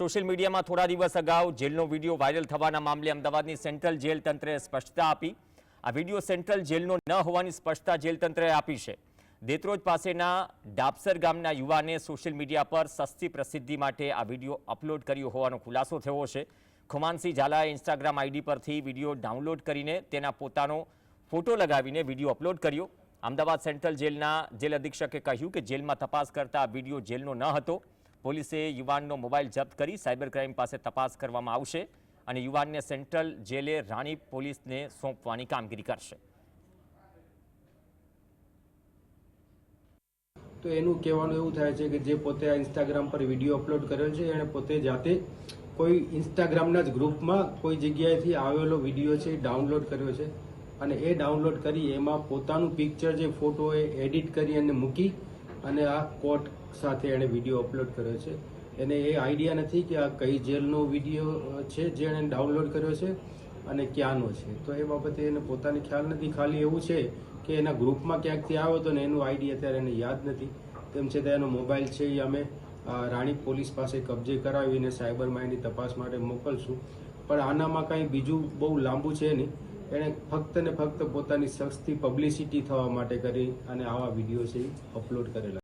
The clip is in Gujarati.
સોશિયલ મીડિયામાં થોડા દિવસ અગાઉ જેલનો વીડિયો વાયરલ થવાના મામલે અમદાવાદની સેન્ટ્રલ જેલ તંત્રે સ્પષ્ટતા આપી. આ વીડિયો સેન્ટ્રલ જેલનો ન હોવાની સ્પષ્ટતા જેલ તંત્રએ આપી છે. દેત્રોજ પાસેના ડાબસર ગામના યુવાને સોશિયલ મીડિયા પર સસ્તી પ્રસિદ્ધિ માટે આ વીડિયો અપલોડ કર્યો હોવાનો ખુલાસો થયો છે. ખુમાનસિંહ ઝાલાએ ઇન્સ્ટાગ્રામ આઈડી પરથી વીડિયો ડાઉનલોડ કરીને તેના પોતાનો ફોટો લગાવીને વીડિયો અપલોડ કર્યો. અમદાવાદ સેન્ટ્રલ જેલના જેલ અધિક્ષકે કહ્યું કે જેલમાં તપાસ કરતા આ વીડિયો જેલનો ન હતો. પોલીસે યુવાનનો મોબાઈલ જપ્ત કરી સાયબર ક્રાઇમ પાસે તપાસ કરવામાં આવશે અને યુવાનને સેન્ટ્રલ જેલે રાણી પોલીસને સોંપવાની કામગીરી કરશે. તો એનું કહેવાનું એવું થાય છે કે જે પોતે આ ઇન્સ્ટાગ્રામ પર વીડિયો અપલોડ કરેલ છે, એણે પોતે જાતે કોઈ ઇન્સ્ટાગ્રામના જ ગ્રુપમાં કોઈ જગ્યાએથી આવેલો વીડિયો છે ડાઉનલોડ કર્યો છે અને એ ડાઉનલોડ કરી એમાં પોતાનું પિક્ચર જે ફોટો એ એડિટ કરી અને મૂકી અને આ કોટ સાથે એણે વીડિયો અપલોડ કર્યો છે. એને એ આઈડિયા નથી કે આ કઈ જેલનો વીડિયો છે જે એણે ડાઉનલોડ કર્યો છે અને ક્યાંનો છે. તો એ બાબતે એને પોતાને ખ્યાલ નથી. ખાલી એવું છે કે એના ગ્રુપમાં ક્યાંકથી આવ્યો હતો ને એનું આઈડી અત્યારે એને યાદ નથી. તેમ છતાં એનો મોબાઈલ છે એ અમે રાણી પોલીસ પાસે કબજે કરાવીને સાયબર માઇનની તપાસ માટે મોકલશું. પણ આનામાં કાંઈ બીજું બહુ લાંબુ છે નહીં. એણે ફક્ત ને ફક્ત પોતાની શખ્સથી પબ્લિસિટી થવા માટે કરી અને આવા વીડિયો છે અપલોડ કરેલા.